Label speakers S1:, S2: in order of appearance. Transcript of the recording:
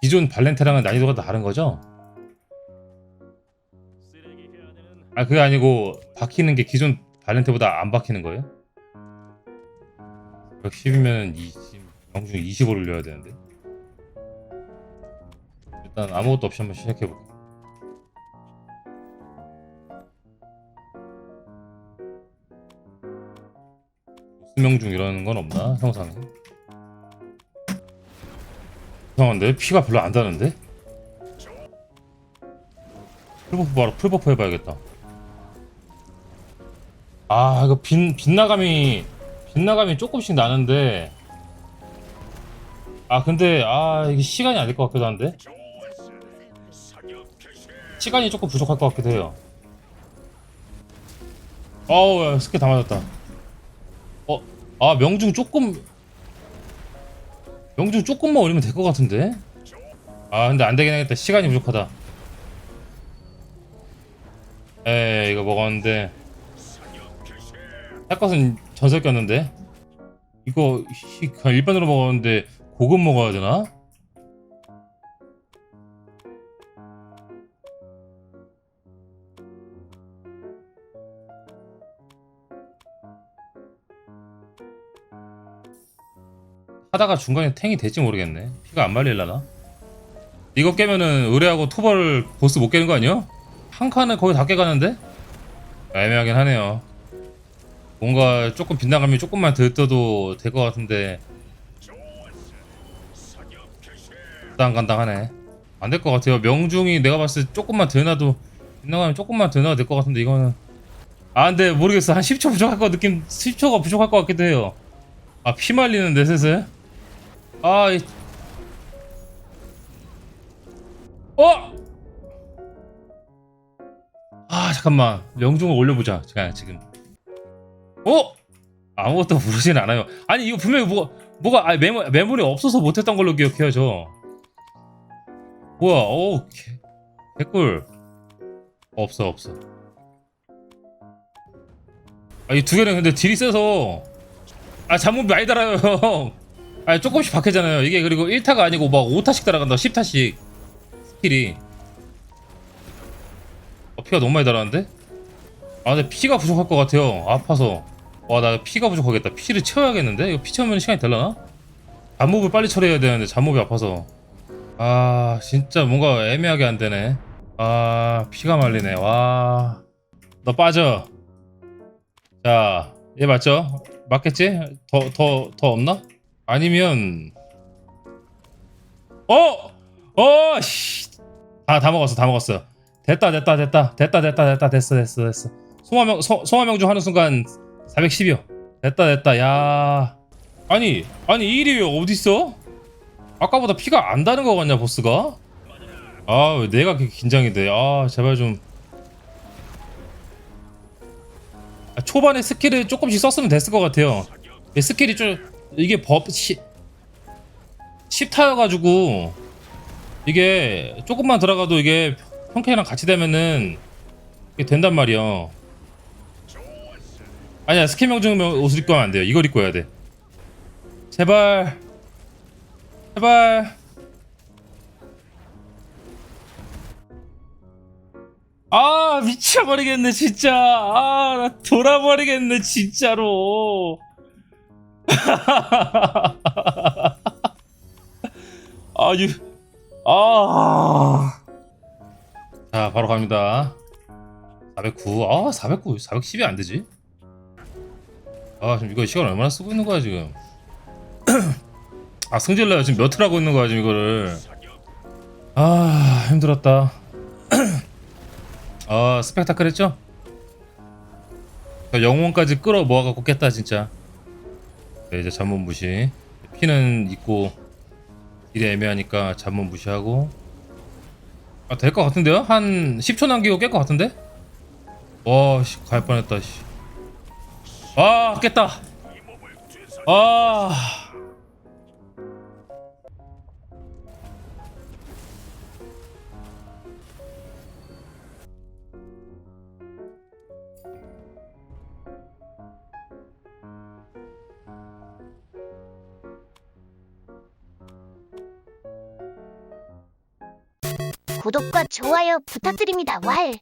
S1: 기존 발렌테랑은 난이도가 다른 거죠? 아 그게 아니고 박히는 게 기존 발렌테보다 안 박히는 거예요? 110이면 20, 명중 20을 올려야 되는데 일단 아무것도 없이 한번 시작해볼게 명중 이런 건 없나 형상에 이상한데 피가 별로 안 다는데? 풀버프 바로 풀버프 해봐야겠다. 아 이거 빛, 빛나감이 빛나감이 조금씩 나는데. 아 근데 아 이게 시간이 안 될 것 같기도 한데? 시간이 조금 부족할 것 같기도 해요. 어우 야, 스킬 다 맞았다. 어? 아 명중 조금 명중 조금만 올리면 될 것 같은데? 아 근데 안 되긴 하겠다. 시간이 부족하다. 에이 이거 먹었는데. 할 것은 전설 꼈는데? 이거 일반으로 먹었는데 고급 먹어야 되나? 하다가 중간에 탱이 될지 모르겠네. 피가 안 말릴라나? 이거 깨면은 의뢰하고 토벌 보스 못 깨는 거 아니야? 한 칸을 거의 다 깨가는데? 애매하긴 하네요. 뭔가 조금 빗나감이 조금만 더 떠도 될 것 같은데. 간당간당하네. 안 될 것 같아요. 명중이 내가 봤을 때 조금만 더 놔도 빗나감이 조금만 더 놔도 될 것 같은데 이거는. 아 근데 모르겠어. 한 10초 부족할 것 느낌 10초가 부족할 것 같기도 해요. 아 피 말리는데 슬슬 아 이... 어! 아 잠깐만 명중을 올려보자 제가 지금 어? 아무것도 부르진 않아요. 아니 이거 분명히 뭐가 뭐가 아니 메모 메모리 없어서 못했던 걸로 기억해요 저. 뭐야? 오 개, 개꿀. 없어 없어. 아이 두 개는 근데 딜이 세서 아 잠못 많이 달아요 형. 아 조금씩 박히잖아요. 이게 그리고 1타가 아니고 막 5타씩 달아간다 10타씩 스킬이. 어, 피가 너무 많이 달았는데? 아 근데 피가 부족할 것 같아요 아파서 와 나 피가 부족하겠다 피를 채워야겠는데 이거 피 채우면 시간이 될라나? 잡몹을 빨리 처리해야 되는데 잡몹이 아파서 아 진짜 뭔가 애매하게 안 되네 아 피가 말리네 와 너 빠져 자얘 맞죠? 맞겠지? 더 더 더 없나? 아니면 어! 어! 씨. 다, 다 먹었어 다 먹었어 됐다 됐다 됐다 됐다 됐다 됐다 됐어 됐어 됐어 송화명 소, 송화명중 하는 순간 410이요 됐다 됐다 야 아니 아니 1위 어딨어? 아까보다 피가 안 다는 거 같냐 보스가? 아 왜 내가 그렇게 긴장이 돼 아 제발 좀 아, 초반에 스킬을 조금씩 썼으면 됐을 것 같아요 이 스킬이 좀 이게 법 10, 10타여가지고 이게 조금만 들어가도 이게 형캐랑 같이 되면은 이게 된단 말이야. 아니야 스킬 명중이면 옷을 입고 하면 안 돼요. 이걸 입고 해야 돼. 제발, 제발. 아 미쳐버리겠네 진짜. 아나 돌아버리겠네 진짜로. 아유, 아. 자 바로 갑니다. 409 아 409, 410이 안 되지? 아 지금 이거 시간 얼마나 쓰고 있는 거야 지금? 아 승질나요. 지금 몇을 하고 있는 거야 지금 이거를. 아 힘들었다. 아 스펙타클 했죠? 저 영혼까지 끌어 모아갖고 깼다 진짜 네, 이제 잠못 무시 피는 있고 일이 애매하니까 잠못 무시하고 아, 될 것 같은데요? 한 10초 남기고 깰 것 같은데? 와, 씨, 갈 뻔했다, 씨. 아, 깼다. 아.
S2: 구독과 좋아요 부탁드립니다. 왈.